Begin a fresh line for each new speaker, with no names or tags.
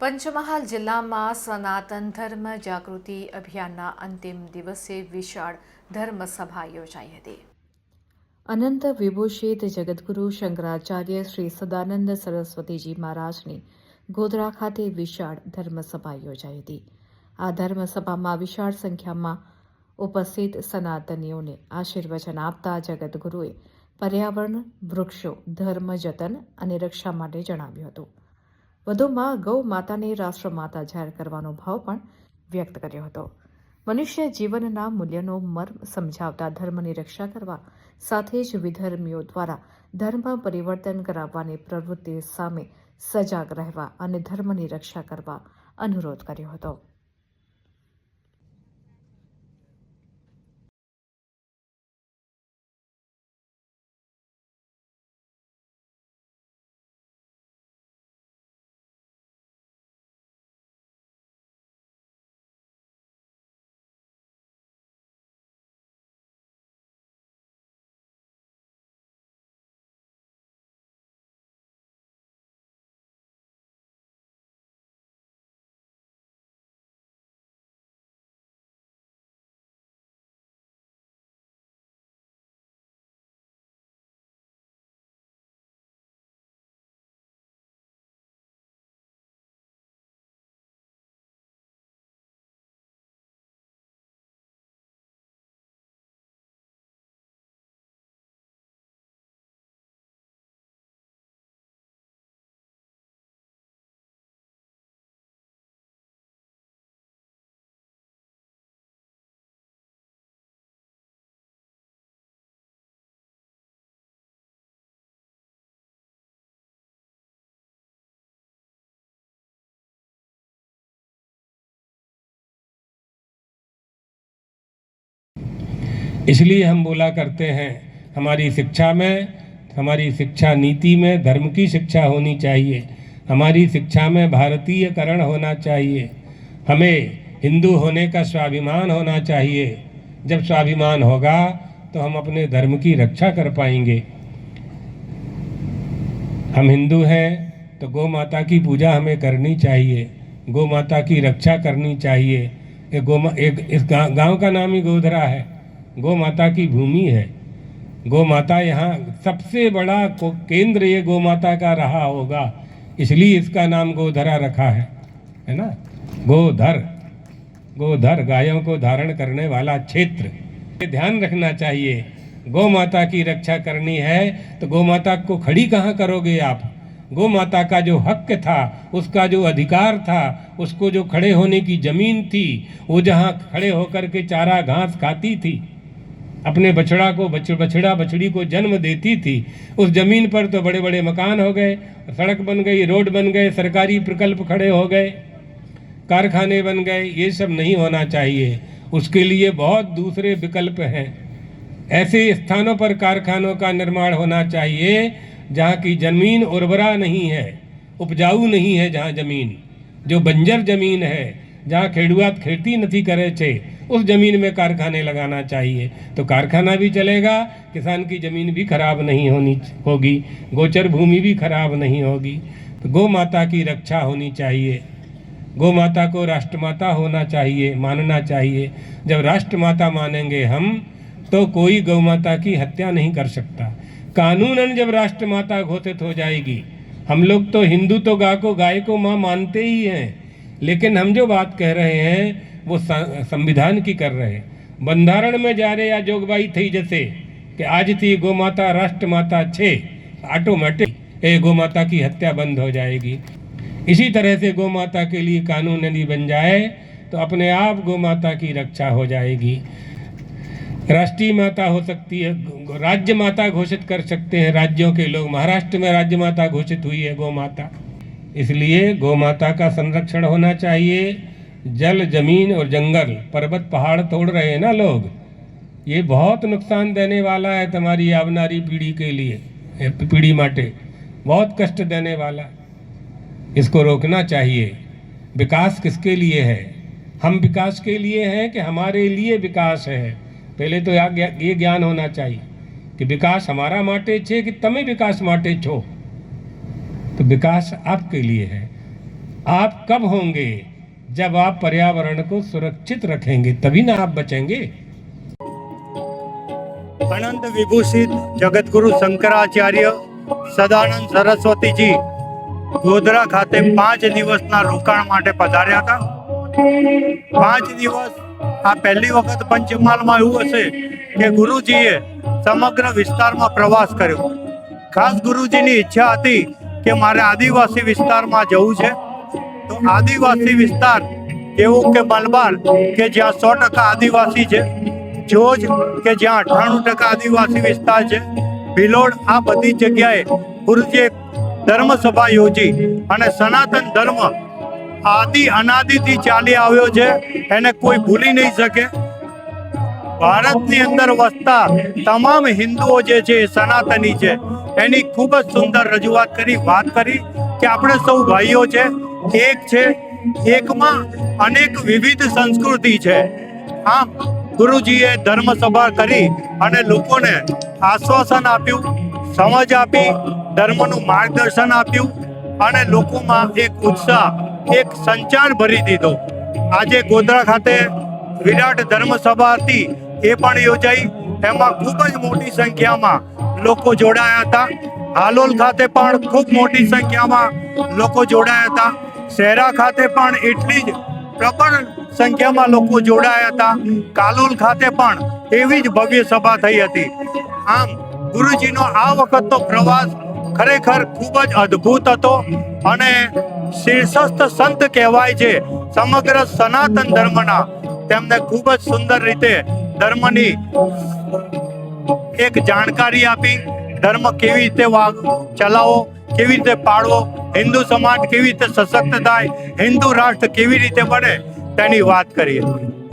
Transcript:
પંચમહાલ જિલ્લામાં સનાતન ધર્મ જાગૃતિ અભિયાનના અંતિમ દિવસે વિશાળ ધર્મસભા યોજાઈ હતી. અનંત વિભૂષિત જગદગુરુ શંકરાચાર્ય શ્રી સદાનંદ સરસ્વતીજી મહારાજની ગોધરા ખાતે વિશાળ ધર્મસભા યોજાઈ હતી. આ ધર્મસભામાં વિશાળ સંખ્યામાં ઉપસ્થિત સનાતનીઓને આશીર્વચન આપતા જગદગુરુએ પર્યાવરણ, વૃક્ષો, ધર્મ, જતન અને રક્ષા માટે જણાવ્યું હતું. વધુમાં ગૌ માતાને રાષ્ટ્રમાતા જાહેર કરવાનો ભાવ પણ વ્યક્ત કર્યો હતો. મનુષ્ય જીવનના મૂલ્યનો મર્મ સમજાવતા ધર્મની રક્ષા કરવા સાથે જ વિધર્મીઓ દ્વારા ધર્મ પરિવર્તન કરાવવાની પ્રવૃત્તિ સામે સજાગ રહેવા અને ધર્મની રક્ષા કરવા અનુરોધ કર્યો હતો.
इसलिए हम बोला करते हैं, हमारी शिक्षा में, हमारी शिक्षा नीति में, धर्म की शिक्षा होनी चाहिए। हमारी शिक्षा में भारतीयकरण होना चाहिए। हमें हिंदू होने का स्वाभिमान होना चाहिए। जब स्वाभिमान होगा तो हम अपने धर्म की रक्षा कर पाएँगे। हम हिंदू हैं तो गौ माता की पूजा हमें करनी चाहिए। गौ माता की रक्षा करनी चाहिए। एक गौ एक, इस गाँव का नाम ही गोधरा है। गौ माता की भूमि है। गौ माता यहाँ सबसे बड़ा केंद्र ये गौ माता का रहा होगा। इसलिए इसका नाम गोधरा रखा है। है ना? गोधर। गोधर गायों को धारण करने वाला क्षेत्र। ध्यान रखना चाहिए। गौ माता की रक्षा करनी है तो गौ माता को खड़ी कहाँ करोगे आप? गौ माता का जो हक था, उसका जो अधिकार था, उसको जो खड़े होने की ज़मीन थी, वो जहाँ खड़े होकर के चारा घास खाती थी अपने बछड़ा को बछ, बछड़ा बछड़ी को जन्म देती थी। उस ज़मीन पर तो बड़े बड़े मकान हो गए सड़क बन गई रोड बन गए सरकारी प्रकल्प खड़े हो गए कारखाने बन गए ये सब नहीं होना चाहिए। उसके लिए बहुत दूसरे विकल्प हैं। ऐसे स्थानों पर कारखानों का निर्माण होना चाहिए जहाँ की ज़मीन उर्वरा नहीं है उपजाऊ नहीं है जहाँ ज़मीन। जो बंजर ज़मीन है जहाँ ખેડૂત ખેતી નથી કરે છે उस जमीन में कारखाने लगाना चाहिए तो कारखाना भी चलेगा किसान की जमीन भी खराब नहीं होनी होगी गोचर भूमि भी खराब नहीं होगी तो गौ माता की रक्षा होनी चाहिए गौ माता को राष्ट्रमाता होना चाहिए मानना चाहिए जब राष्ट्रमाता मानेंगे हम तो कोई गौ माता की हत्या नहीं कर सकता कानूनन जब राष्ट्रमाता घोषित हो जाएगी हम लोग तो हिंदू तो गाय को गाय को माँ मानते ही हैं लेकिन हम जो बात कह रहे हैं, वो संविधान की कर रहे हैं। बंधारण में जा रहे या जोगबाई थी जैसे कि आज थी गो माता राष्ट्र माता छे ऑटोमेटिक ए गो माता की हत्या बंद हो जाएगी। इसी तरह से गो माता के लिए कानून यदि बन जाए तो अपने आप गो माता की रक्षा हो जाएगी। राष्ट्रीय माता हो सकती है, राज्य माता घोषित कर सकते हैं, राज्यों के लोग। महाराष्ट्र में राज्य माता घोषित हुई है गो माता इसलिए गौ माता का संरक्षण होना चाहिए। जल, ज़मीन और जंगल, पर्वत, पहाड़ तोड़ रहे हैं ना लोग? ये बहुत नुकसान देने वाला है तुम्हारी आवनारी पीढ़ी के लिए पीढ़ी माटे। बहुत कष्ट देने वाला। इसको रोकना चाहिए। विकास किसके लिए है? हम विकास के लिए हैं कि हमारे लिए विकास है? पहले तो ये ज्ञान होना चाहिए कि विकास हमारा माटे छे कि तमें विकास माटे छो? तो विकास आपके लिए है आप कब होंगे जब आप पर्यावरण को सुरक्षित रखेंगे तभी ना आप बचेंगे
અનંત વિભૂષિત જગતગુરુ શંકરાચાર્ય સદાનંદ સરસ્વતીજી ગોધરા ખાતે પાંચ દિવસના રોકાણ માટે પધાર્યા હતા પાંચ દિવસ આ પહેલી વખત પંચમહાલમાં એવું હશે કે ગુરુજીએ સમગ્ર વિસ્તારમાં પ્રવાસ કર્યો ખાસ ગુરુજીની ઈચ્છા હતી કે મારે આદિવાસી વિસ્તારમાં જવું છે, તો આદિવાસી વિસ્તાર એવું કે મલબાર કે જ્યાં સો ટકા આદિવાસી છે, જોજ કે જ્યાં અઠ્ઠાણું ટકા આદિવાસી વિસ્તાર છે, ભિલોડ આ બધી જગ્યાએ ગુરુજીએ ધર્મ સભા યોજી અને સનાતન ધર્મ આદિ અનાદિથી ચાલી આવ્યો છે, એને કોઈ ભૂલી નહીં શકે. ભારતની અંદર વસતા તમામ હિન્દુઓ જે છે સનાતની છે. એની ખૂબ જ સુંદર રજૂઆત કરી, વાત કરી કે આપણે સૌ ભાઈઓ છે, એક છે, એકમાં અનેક વિવિધ સંસ્કૃતિ છે. આમ, ગુરુજીએ ધર્મ સભા કરી અને લોકોને આશ્વાસન આપ્યું, સમજ આપી, ધર્મનું માર્ગદર્શન આપ્યું અને લોકોમાં એક ઉત્સાહ, એક સંચાર ભરી દીધો. આજે ગોધરા ખાતે વિરાટ ધર્મ સભા હતી. એ પણ યોજાઈ. એમાં ખૂબ જ મોટી સંખ્યામાં લોકો જોડાયા હતા. હાલોલ ખાતે પણ ખૂબ મોટી સંખ્યામાં લોકો જોડાયા હતા. શહેરા ખાતે પણ એટલી જ પ્રબળ સંખ્યામાં લોકો જોડાયા હતા. કાલોલ ખાતે પણ એવી જ ભવ્ય સભા થઈ હતી. આમ, ગુરુજીનો આ વખતનો પ્રવાસ ખરેખર ખૂબ જ અદ્ભુત હતો અને શીર્ષસ્થ સંત કહેવાય છે, સમગ્ર સનાતન ધર્મના. તેમને ખૂબ જ સુંદર રીતે ધર્મની એક જાણકારી આપી. ધર્મ કેવી રીતે વાગ, ચલાવો, કેવી રીતે પાળવો, હિન્દુ સમાજ કેવી રીતે સશક્ત થાય, હિન્દુ રાષ્ટ્ર કેવી રીતે બને, તેની વાત કરી હતી